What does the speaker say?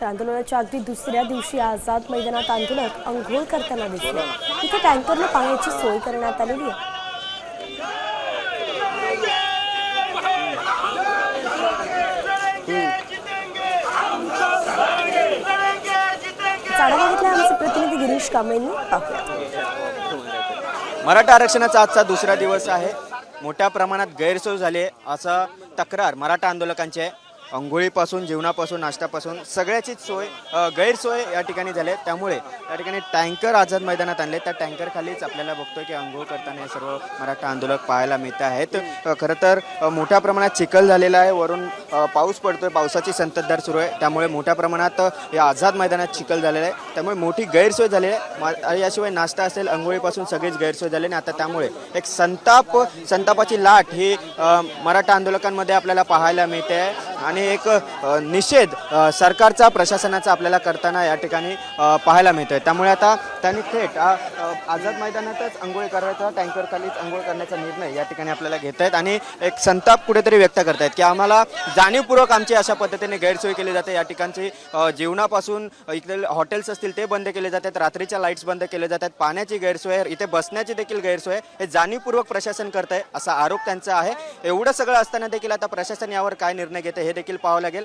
तर आंदोलनाच्या अगदी दुसऱ्या दिवशी आझाद मैदानात आंदोलक अंघोळ करताना दिसले. इथे टँकरनं पाण्याची सोय करण्यात आलेली आहे. आमचे प्रतिनिधी गिरीश कांबळेंनी मराठा आरक्षणाचा आजचा दुसरा दिवस आहे. मोठ्या प्रमाणात गैरसोय झाली आहे. असं तक्रार मराठा आंदोलकांची आहे अंघोळीपासून जेवणापासून नाश्त्यापासून सगळ्याचीच सोय गैरसोय या ठिकाणी झाली आहे. त्यामुळे या ठिकाणी टँकर आझाद मैदानात आणले. त्या टँकरखालीच आपल्याला बघतोय की अंघोळ करताना हे सर्व मराठा आंदोलक पाहायला मिळत आहेत. खरं तर मोठ्या प्रमाणात चिखल झालेला आहे. वरून पाऊस पडतोय. पावसाची संततधार सुरू आहे. त्यामुळे मोठ्या प्रमाणात या आझाद मैदानात चिखल झालेला आहे. त्यामुळे मोठी गैरसोय झालेली आहे. याशिवाय नाश्ता असेल अंघोळीपासून सगळीच गैरसोय झाली आणि आता त्यामुळे एक संताप संतापाची लाट ही मराठा आंदोलकांमध्ये आपल्याला पाहायला मिळते. आहे आणि एक निषेध सरकारचा प्रशासनाचा आपल्याला करताना या ठिकाणी पाहायला पाहायला आहे त्यामुळे आता त्यांनी थेट आझाद मैदानातच आंघोळी करायचा टँकरखालीच आंघोळ करण्याचा निर्णय या ठिकाणी आपल्याला घेत आहेत आणि एक संताप कुठेतरी व्यक्त करतायत की आम्हाला जाणीवपूर्वक आमची अशा पद्धतीने गैरसोय केली जाते. या ठिकाणची जेवणापासून इथले हॉटेल्स असतील ते बंद केले जातात. रात्रीच्या लाईट्स बंद केले जातात. पाण्याची गैरसोय इथे बसण्याची देखील गैरसोय हे जाणीवपूर्वक प्रशासन करत आहे असा आरोप त्यांचा आहे. एवढं सगळं असताना देखील आता प्रशासन यावर काय निर्णय घेते हे देखील पाहावं लागेल.